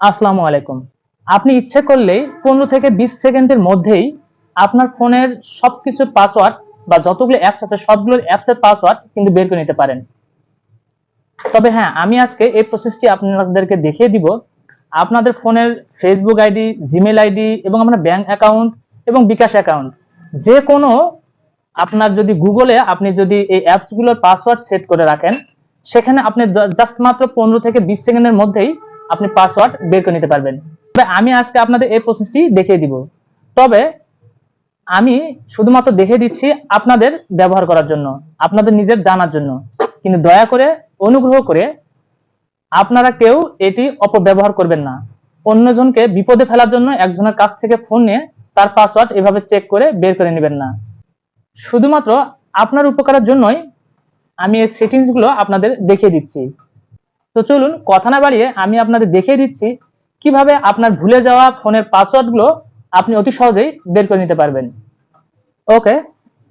আসসালামু আলাইকুম। আপনি ইচ্ছে করলেই পনেরো থেকে বিশ সেকেন্ডের মধ্যেই আপনার ফোনের সবকিছু পাসওয়ার্ড বা যতগুলো অ্যাপস আছে, সবগুলোর অ্যাপসের পাসওয়ার্ড কিন্তু বের করে নিতে পারেন। তবে হ্যাঁ আমি আজকে এই প্রসেসটি আপনাদেরকে দেখিয়ে দিব। আপনাদের ফোনের ফেসবুক আইডি জিমেল আইডি এবং আপনার ব্যাংক অ্যাকাউন্ট এবং বিকাশ অ্যাকাউন্ট যে কোনো আপনার যদি গুগলে আপনি যদি এই অ্যাপসগুলোর পাসওয়ার্ড সেট করে রাখেন, সেখানে আপনি জাস্ট মাত্র পনেরো থেকে বিশ সেকেন্ডের মধ্যেই আপনি পাসওয়ার্ড বের করে নিতে পারবেন। তবে আমি আজকে আপনাদের এই প্রসেসটি দেখিয়ে দিব। তবে আমি শুধুমাত্র দেখে দিচ্ছি আপনাদের ব্যবহার করার জন্য, আপনাদের নিজের জানার জন্য। কিন্তু দয়া করে, অনুগ্রহ করে আপনারা কেউ এটি অপব্যবহার করবেন না। অন্যজনকে বিপদে ফেলার জন্য একজনের কাছ থেকে ফোন নিয়ে তার পাসওয়ার্ড এভাবে চেক করে বের করে নেবেন না। শুধুমাত্র আপনার উপকারের জন্যই আমি এই সেটিংসগুলো আপনাদের দেখিয়ে দিচ্ছি। তো চলুন কথা না বাড়িয়ে আমি আপনাদের দেখিয়ে দিচ্ছি কীভাবে আপনার ভুলে যাওয়া ফোনের পাসওয়ার্ডগুলো আপনি অতি সহজেই বের করে নিতে পারবেন। ওকে,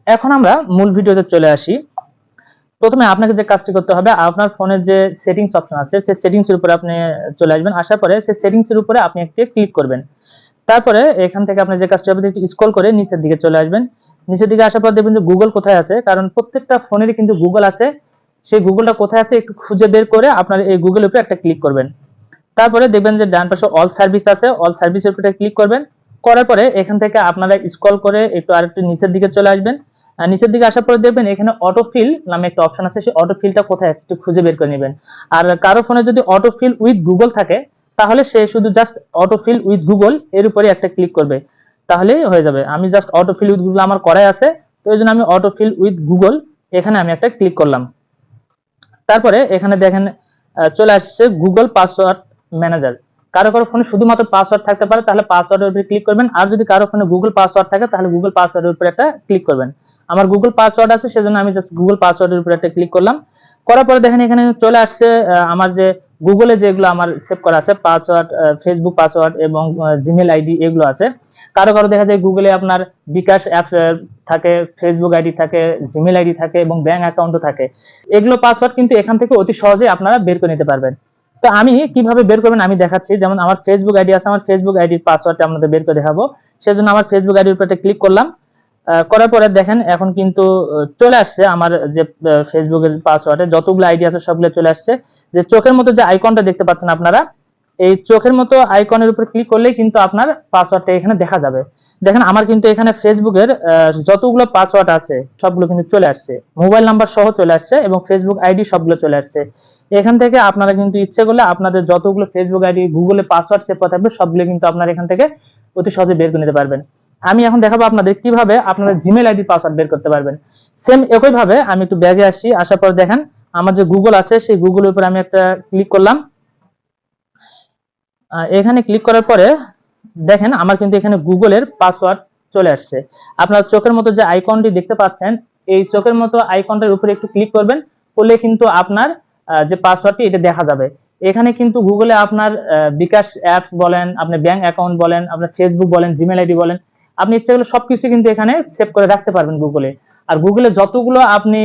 এখন আমরা মূল ভিডিওতে চলে আসি। প্রথমে আপনাকে যে কাজটি করতে হবে, আপনার ফোনের যে সেটিংস অপশন আছে, সেই সেটিংস এর উপরে আপনি চলে আসবেন। আসার পরে সেই সেটিংস এর উপরে আপনি একটি ক্লিক করবেন। তারপরে এখান থেকে আপনি যে কাজটি হবে একটু স্ক্রল করে নিচের দিকে চলে আসবেন। নিচের দিকে আসার পর দেখবেন যে গুগল কোথায় আছে? কারণ প্রত্যেকটা ফোনেরই কিন্তু গুগল আছে। সেই গুগলটা কোথায় আছে একটু খুঁজে বের করে আপনার এই গুগলের উপরে একটা ক্লিক করবেন। তারপরে দেখবেন যে ডান পাশে অল সার্ভিস আছে অল সার্ভিসের উপরে ক্লিক করবেন। করার পরে এখান থেকে আপনারা স্ক্রল করে একটু আরেকটু নিচের দিকে চলে আসবেন। আর নিচের দিকে আসার পরে দেখবেন এখানে অটোফিল নামে একটা অপশন আছে, সেই অটোফিলটা কোথায় আছে একটু খুঁজে বের করে নেবেন। আর কারও ফোনে যদি অটোফিল উইথ গুগল থাকে, তাহলে সে শুধু জাস্ট অটোফিল উইথ গুগল এর উপরে একটা ক্লিক করবে। তাহলেই হয়ে যাবে। আমি জাস্ট অটোফিল উইথ গুগল আমার করাই আছে, তো এই জন্য আমি অটোফিল উইথ গুগল এখানে আমি একটা ক্লিক করলাম। তারপরে এখানে দেখেন চলে আসছে গুগল পাসওয়ার্ড ম্যানেজার কারও কারও ফোনে শুধুমাত্র পাসওয়ার্ড থাকতে পারে, তাহলে পাসওয়ার্ডের উপরে ক্লিক করবেন। আর যদি কারও ফোনে গুগল পাসওয়ার্ড থাকে, তাহলে গুগল পাসওয়ার্ডের উপরে একটা ক্লিক করবেন। আমার গুগল পাসওয়ার্ড আছে, সেজন্য আমি জাস্ট গুগল পাসওয়ার্ডের উপরে একটা ক্লিক করলাম। করার পরে দেখেন, এখানে চলে আসছে আমার যে গুগলে যেগুলো আমার সেভ করা আছে পাসওয়ার্ড ফেসবুক পাসওয়ার্ড এবং জিমেল আইডি এগুলো আছে। কারও কারও দেখা যায় গুগলে আপনার বিকাশ অ্যাপস থাকে ফেসবুক আইডি থাকে জিমেল আইডি থাকে এবং ব্যাংক অ্যাকাউন্টও থাকে। এগুলো পাসওয়ার্ড কিন্তু এখান থেকে অতি সহজেই আপনারা বের করে নিতে পারবেন। তো আমি কীভাবে বের করবেন আমি দেখাচ্ছি। যেমন আমার ফেসবুক আইডি আছে, আমার ফেসবুক আইডির পাসওয়ার্ডটা আপনাদের বের করে দেখাবো। সেজন্য আমার ফেসবুক আইডির উপরে ক্লিক করলাম। করার পরে দেখেন এখন কিন্তু চলে আসছে আমার যে ফেসবুকের পাসওয়ার্ডে যতগুলো আইডি আছে সবগুলো চলে আসছে। যে চোখের মতো যে আইকনটা দেখতে পাচ্ছেন আপনারা এই চোখের মতো আইকনের উপর ক্লিক করলে কিন্তু আপনার পাসওয়ার্ডটা এখানে দেখা যাবে। দেখেন, আমার কিন্তু এখানে ফেসবুকের যতগুলো পাসওয়ার্ড আছে, সবগুলো কিন্তু চলে আসছে। মোবাইল নাম্বার সহ চলে আসছে এবং ফেসবুক আইডি সবগুলো চলে আসছে। এখান থেকে আপনারা কিন্তু ইচ্ছে করলে আপনাদের যতগুলো ফেসবুক আইডি গুগলে পাসওয়ার্ড সেভ করা থাকবে, সবগুলো কিন্তু আপনারা এখান থেকে অতি সহজে বের করে নিতে পারবেন। আমি এখন দেখাবো আপনাদের কীভাবে আপনারা জিমেল আইডি পাসওয়ার্ড বের করতে পারবেন। সেম একই ভাবে আমি একটু ব্যাগে আসি, আসার পর দেখেন, আমার যে গুগল আছে, সেই গুগলের উপর আমি একটা ক্লিক করলাম। এখানে ক্লিক করার পরে দেখেন আমার কিন্তু এখানে গুগলের পাসওয়ার্ড চলে আসছে। আপনার চোখের মতো যে আইকনটি দেখতে পাচ্ছেন, এই চোখের মতো আইকনটার উপরে একটু ক্লিক করবেন, করলে কিন্তু আপনার যে পাসওয়ার্ডটি এটা দেখা যাবে। এখানে কিন্তু গুগলে আপনার বিকাশ অ্যাপস বলেন আপনি ব্যাংক অ্যাকাউন্ট বলেন, আপনার ফেসবুক বলেন জিমেল আইডি বলেন, আপনি ইচ্ছা করলে সবকিছু কিন্তু এখানে সেভ করে রাখতে পারবেন গুগলে। আর গুগলে যতগুলো আপনি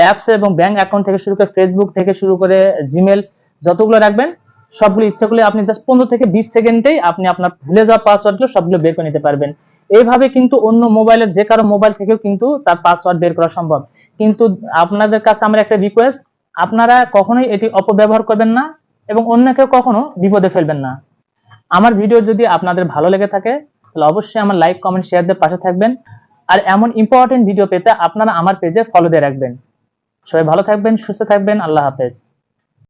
অ্যাপস এবং ব্যাংক অ্যাকাউন্ট থেকে শুরু করে ফেসবুক থেকে শুরু করে জিমেল যতগুলো রাখবেন সবগুলো ইচ্ছা করলে আপনি জাস্ট পনেরো থেকে বিশ সেকেন্ডেই আপনি আপনার ভুলে যাওয়া পাসওয়ার্ডগুলো সবগুলো বের করে নিতে পারবেন। এইভাবে কিন্তু অন্য মোবাইলের যে কারও মোবাইল থেকেও কিন্তু তার পাসওয়ার্ড বের করা সম্ভব। কিন্তু আপনাদের কাছে আমার একটা রিকোয়েস্ট আপনারা কখনোই এটি অপব্যবহার করবেন না এবং অন্যকেও কখনো বিপদে ফেলবেন না। আমার ভিডিও যদি আপনাদের ভালো লেগে থাকে, তাহলে অবশ্যই আমার লাইক কমেন্ট শেয়ার দিয়ে পাশে থাকবেন। আর এমন ইম্পর্টেন্ট ভিডিও পেতে আপনারা আমার পেজে ফলো দিয়ে রাখবেন। সবাই ভালো থাকবেন, সুস্থ থাকবেন, আল্লাহ হাফেজ।